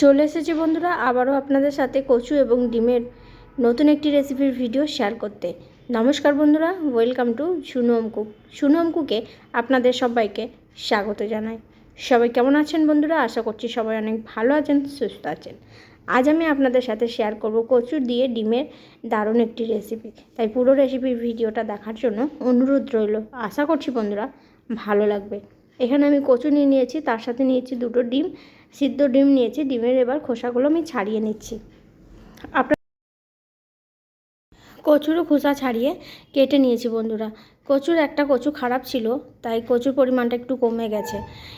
চলে এসেছি বন্ধুরা, আবারও আপনাদের সাথে কচু এবং ডিমের নতুন একটি রেসিপির ভিডিও শেয়ার করতে। নমস্কার বন্ধুরা welcome to Sunam cook Sunam কুকে আপনাদের সবাইকে স্বাগত জানাই। সবাই কেমন আছেন বন্ধুরা? আশা করছি সবাই অনেক ভালো আছেন, সুস্থ আছেন। আজ আমি আপনাদের সাথে শেয়ার করব কচু দিয়ে ডিমের দারুণ একটি রেসিপি তাই পুরো রেসিপির ভিডিওটা দেখার জন্য অনুরোধ রইল। আশা করছি বন্ধুরা ভালো লাগবে। এখানে আমি কচু নিয়ে নিয়েছি, তার সাথে নিয়েছি দুটো ডিম, সিদ্ধ ডিম নিয়েছি, ডিমের এবার খোসাগুলো আমি ছাড়িয়ে নিচ্ছি। আপনার কচুরও খোসা ছাড়িয়ে কেটে নিয়েছি বন্ধুরা। কচুর একটা কচু খারাপ ছিল, তাই কচুর পরিমাণটা একটু কমে গেছে।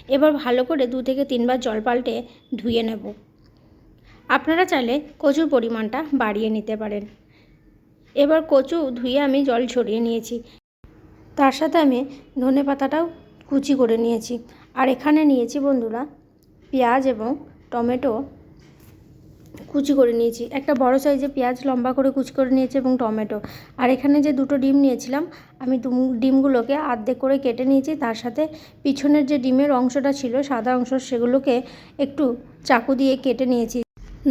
এবার ভালো করে দু থেকে তিনবার জল পাল্টে ধুয়ে নেব। আপনারা চাইলে কচুর পরিমাণটা বাড়িয়ে নিতে পারেন। এবার কচু ধুয়ে আমি জল ছড়িয়ে নিয়েছি। তার সাথে আমি ধনে পাতাটাও কুচি করে নিয়েছি। আর এখানে নিয়েছি বন্ধুরা পেঁয়াজ এবং টমেটো কুচি করে নিয়েছি। একটা বড় সাইজে পেঁয়াজ লম্বা করে কুচি করে নিয়েছি এবং টমেটো। আর এখানে যে দুটো ডিম নিয়েছিলাম, আমি ডিমগুলোকে আর্ধেক করে কেটে নিয়েছি। তার সাথে পিছনের যে ডিমের অংশটা ছিল, সাদা অংশ, সেগুলোকে একটু চাকু দিয়ে কেটে নিয়েছি।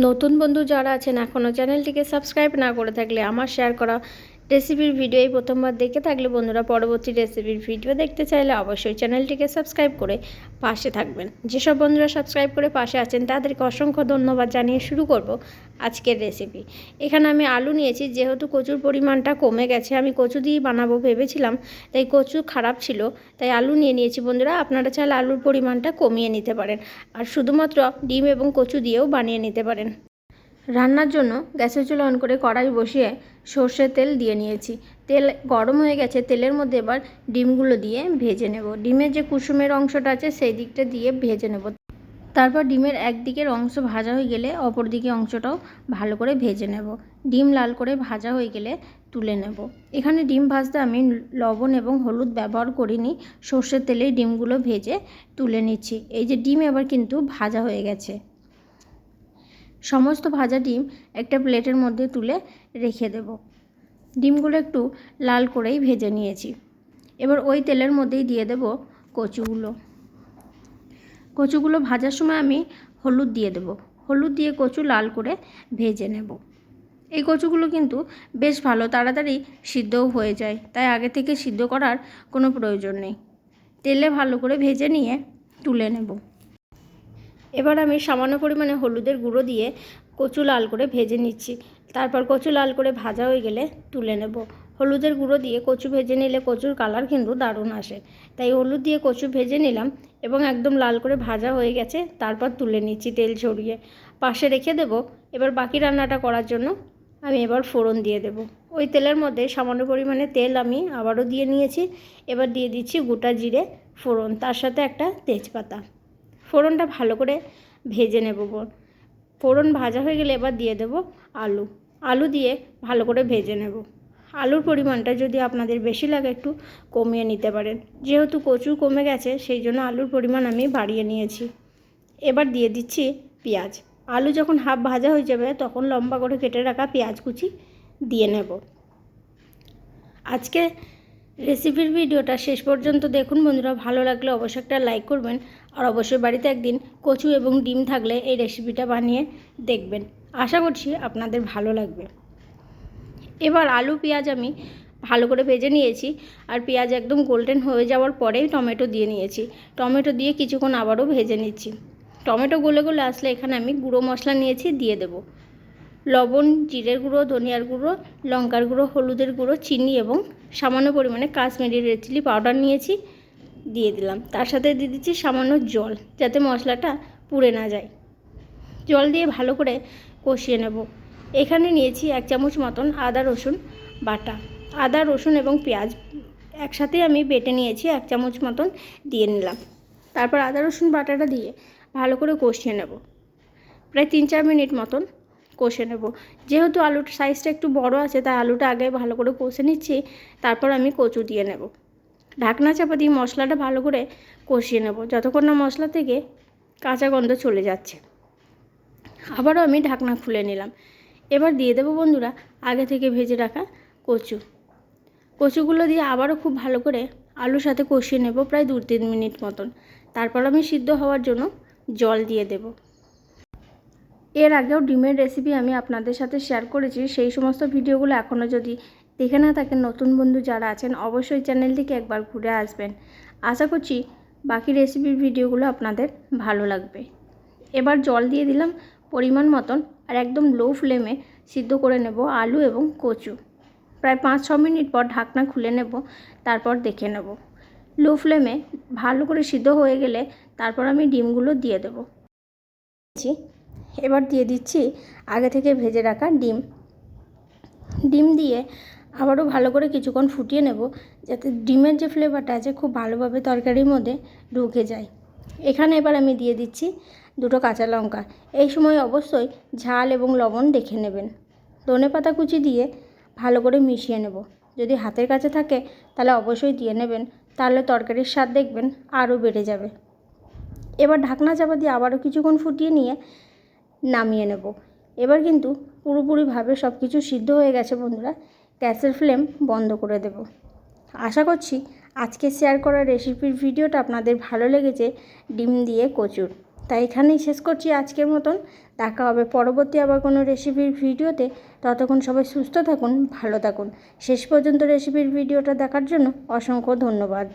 নতুন বন্ধু যারা আছেন, এখনও চ্যানেলটিকে সাবস্ক্রাইব না করে থাকলে আমার শেয়ার করা রেসিপির ভিডিও এই প্রথমবার দেখে থাকলে বন্ধুরা পরবর্তী রেসিপির ভিডিও দেখতে চাইলে অবশ্যই চ্যানেলটিকে সাবস্ক্রাইব করে পাশে থাকবেন। যেসব বন্ধুরা সাবস্ক্রাইব করে পাশে আছেন, তাদেরকে অসংখ্য ধন্যবাদ জানিয়ে শুরু করব আজকের রেসিপি। এখানে আমি আলু নিয়েছি, যেহেতু কচুর পরিমাণটা কমে গেছে, আমি কচু দিয়েই বানাবো ভেবেছিলাম, তাই কচু খারাপ ছিল, তাই আলু নিয়ে নিয়েছি। বন্ধুরা, আপনারা চাইলে আলুর পরিমাণটা কমিয়ে নিতে পারেন, আর শুধুমাত্র ডিম এবং কচু দিয়েও বানিয়ে নিতে পারেন। রান্নার জন্য গ্যাসের চুলা অন করে কড়াই বসিয়ে সর্ষের তেল দিয়ে নিয়েছি। তেল গরম হয়ে গেছে, তেলের মধ্যে এবার ডিমগুলো দিয়ে ভেজে নেব। ডিমের যে কুসুমের অংশটা আছে, সেই দিকটা দিয়ে ভেজে নেব। তারপর ডিমের একদিকের অংশ ভাজা হয়ে গেলে অপর দিকে অংশটাও ভালো করে ভেজে নেব। ডিম লাল করে ভাজা হয়ে গেলে তুলে নেব। এখানে ডিম ভাজতে আমি লবণ এবং হলুদ ব্যবহার করিনি। সর্ষের তেলে ডিমগুলো ভেজে তুলে নিচ্ছি। এই যে ডিম এবার কিন্তু ভাজা হয়ে গেছে। সমস্ত ভাজা ডিম একটা প্লেটের মধ্যে তুলে রেখে দেব। ডিমগুলো একটু লাল করেই ভেজে নিয়েছি। এবার ওই তেলের মধ্যেই দিয়ে দেব কচুগুলো। কচুগুলো ভাজার সময় আমি হলুদ দিয়ে দেব। হলুদ দিয়ে কচু লাল করে ভেজে নেব। এই কচুগুলো কিন্তু বেশ ভালো, তাড়াতাড়ি সিদ্ধও হয়ে যায়। তাই আগে থেকে সিদ্ধ করার কোনো প্রয়োজন নেই। তেলে ভালো করে ভেজে নিয়ে তুলে নেব। এবার আমি সামান্য পরিমাণে হলুদের গুঁড়ো দিয়ে কচু লাল করে ভেজে নিচ্ছি। তারপর কচু লাল করে ভাজা হয়ে গেলে তুলে নেব। হলুদের গুঁড়ো দিয়ে কচু ভেজে নিলে কচুর কালার কিন্তু দারুণ আসে। তাই হলুদ দিয়ে কচু ভেজে নিলাম এবং একদম লাল করে ভাজা হয়ে গেছে, তারপর তুলে নিচ্ছি তেল ছড়িয়ে। পাশে রেখে দেব। এবার বাকি রান্নাটা করার জন্য আমি এবার ফোড়ন দিয়ে দেব। ওই তেলের মধ্যে সামান্য পরিমাণে তেল আমি আবারও দিয়ে নিয়েছি। এবার দিয়ে দিচ্ছি গোটা জিরে ফোড়ন, তার সাথে একটা তেজপাতা। ফোড়নটা ভালো করে ভেজে নেব ফোড়ন ভাজা হয়ে গেলে এবার দিয়ে দেব আলু। আলু দিয়ে ভালো করে ভেজে নেব। আলুর পরিমাণটা যদি আপনাদের বেশি লাগে একটু কমিয়ে নিতে পারেন। যেহেতু কচু কমে গেছে, সেই জন্য আলুর পরিমাণ আমি বাড়িয়ে নিয়েছি। এবার দিয়ে দিচ্ছি পেঁয়াজ। আলু যখন হাফ ভাজা হয়ে যাবে, তখন লম্বা করে কেটে রাখা পেঁয়াজ কুচি দিয়ে নেব। আজকে রেসিপির ভিডিওটা শেষ পর্যন্ত দেখুন বন্ধুরা, ভালো লাগলে অবশ্যই একটা লাইক করবেন আর অবশ্যই বাড়িতে একদিন কচু এবং ডিম থাকলে এই রেসিপিটা বানিয়ে দেখবেন। আশা করছি আপনাদের ভালো লাগবে। এবার আলু, পেঁয়াজ আমি ভালো করে ভেজে নিয়েছি আর পেঁয়াজ একদম গোল্ডেন হয়ে যাওয়ার পরেই টমেটো দিয়ে নিয়েছি। টমেটো দিয়ে কিছুক্ষণ আবারও ভেজে নিচ্ছি। টমেটো গলে গলে আসলে এখানে আমি গুঁড়ো মশলা নিয়েছি, দিয়ে দেব। লবণ, জিরের গুঁড়ো, ধনিয়ার গুঁড়ো, লঙ্কার গুঁড়ো, হলুদের গুঁড়ো, চিনি এবং সামান্য পরিমাণে কাশ্মীরি রেড চিলি পাউডার নিয়েছি, দিয়ে দিলাম। তার সাথে দিয়ে দিচ্ছি সামান্য জল, যাতে মশলাটা পুড়ে না যায়। জল দিয়ে ভালো করে কষিয়ে নেব। এখানে নিয়েছি এক চামচ মতন আদা, রসুন বাটা। আদা, রসুন এবং পেঁয়াজ একসাথে আমি বেটে নিয়েছি, এক চামচ মতন দিয়ে নিলাম। তারপর আদা, রসুন বাটাটা দিয়ে ভালো করে কষিয়ে নেব। প্রায় তিন চার মিনিট মতন কষে নেব। যেহেতু আলুর সাইজটা একটু বড় আছে, তাই আলুটা আগে ভালো করে কষে নিচ্ছি, তারপর আমি কচু দিয়ে নেব। ঢাকনা চাপা দিয়ে মশলাটা ভালো করে কষিয়ে নেব, যতক্ষণ না মশলা থেকে কাঁচা গন্ধ চলে যাচ্ছে। আবারও আমি ঢাকনা খুলে নিলাম। এবার দিয়ে দেবো বন্ধুরা আগে থেকে ভেজে রাখা কচু। কচুগুলো দিয়ে আবারও খুব ভালো করে আলুর সাথে কষিয়ে নেব প্রায় দু তিন মিনিট মতন। তারপর আমি সিদ্ধ হওয়ার জন্য জল দিয়ে দেব। এর আগেও ডিমের রেসিপি আমি আপনাদের সাথে শেয়ার করেছি। সেই সমস্ত ভিডিওগুলো এখনও যদি দেখে না থাকেন, নতুন বন্ধু যারা আছেন, অবশ্যই চ্যানেলটিকে একবার ঘুরে আসবেন। আশা করছি বাকি রেসিপির ভিডিওগুলো আপনাদের ভালো লাগবে। এবার জল দিয়ে দিলাম পরিমাণ মতন আর একদম লো ফ্লেমে সিদ্ধ করে নেব আলু এবং কচু। প্রায় পাঁচ ছ মিনিট পর ঢাকনা খুলে নেব, তারপর দেখে নেব। লো ফ্লেমে ভালো করে সিদ্ধ হয়ে গেলে তারপর আমি ডিমগুলো দিয়ে দেবো। এবার দিয়ে দিচ্ছি আগে থেকে ভেজে রাখা ডিম। ডিম দিয়ে আবারও ভালো করে কিছুক্ষণ ফুটিয়ে নেব যাতে ডিমের যে ফ্লেভারটা আছে খুব ভালোভাবে তরকারির মধ্যে ঢুকে যায়। এখানে এবার আমি দিয়ে দিচ্ছি দুটো কাঁচা লঙ্কা। এই সময় অবশ্যই ঝাল এবং লবণ দেখে নেবেন। ধনে পাতা কুচি দিয়ে ভালো করে মিশিয়ে নেব। যদি হাতের কাছে থাকে তাহলে অবশ্যই দিয়ে নেবেন, তাহলে তরকারির স্বাদ দেখবেন আরও বেড়ে যাবে। এবার ঢাকনা চাপা দিয়ে আবারও কিছুক্ষণ ফুটিয়ে নিয়ে নামিয়ে নেব। এবার কিন্তু পুরোপুরিভাবে সব কিছু সিদ্ধ হয়ে গেছে বন্ধুরা। গ্যাসের ফ্লেম বন্ধ করে দেব। আশা করছি আজকে শেয়ার করা রেসিপির ভিডিওটা আপনাদের ভালো লেগেছে, ডিম দিয়ে কচুর। তাই এখানেই শেষ করছি আজকের মতন। দেখা হবে পরবর্তী আবার কোনো রেসিপির ভিডিওতে। ততক্ষণ সবাই সুস্থ থাকুন, ভালো থাকুন। শেষ পর্যন্ত রেসিপির ভিডিওটা দেখার জন্য অসংখ্য ধন্যবাদ।